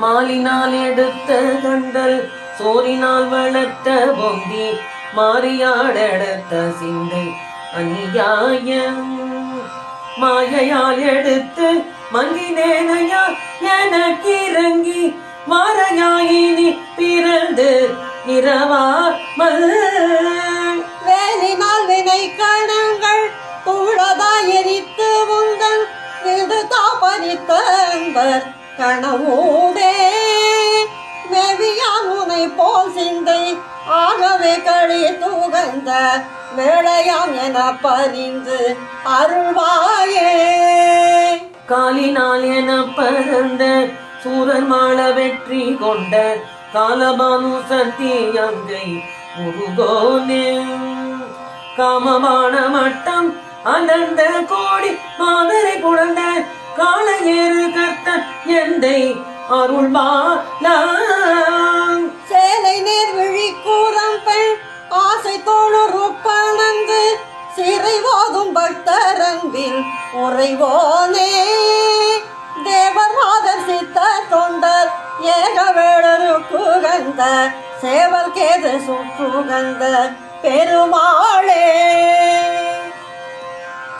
மாலினால் எடுத்த கண்டல் சோரினால் வளர்த்த பொந்தி மாறியாடெடுத்த சிந்தை அநியாயம். மாயையால் எடுத்து மங்கினேனையா எனக்கு இறங்கி மாறையாயினி பிறந்து இரவாமல் வேலினால் வினை கணங்கள் தூளதாய் எரித்து உங்கள் விடு தாபரித்தன்பர் கனவூடே மேவியான் உனை போல் சிந்தை ஆகவே கழி தூகந்த வேளையாம் என பறிந்து அருள்வாயே. காலினால் என பறந்த சூரன் மாள வெற்றி கொண்ட காலபானு சத்தியங்கை முருகோனே. காமமான மட்டம் அனந்த கோடி தந்தை அருள்வான் சேலை நேர் விழி கூறம் பெண் ஆசை தோணுறுப்பணந்து சிறை போதும் பக்தரன்பில் உறைவோனே. தேவர் மாதர் சித்த தொண்டர் ஏக வேடரு குகந்த சேவல் கேது சுற்றுகந்த பெருமாளே.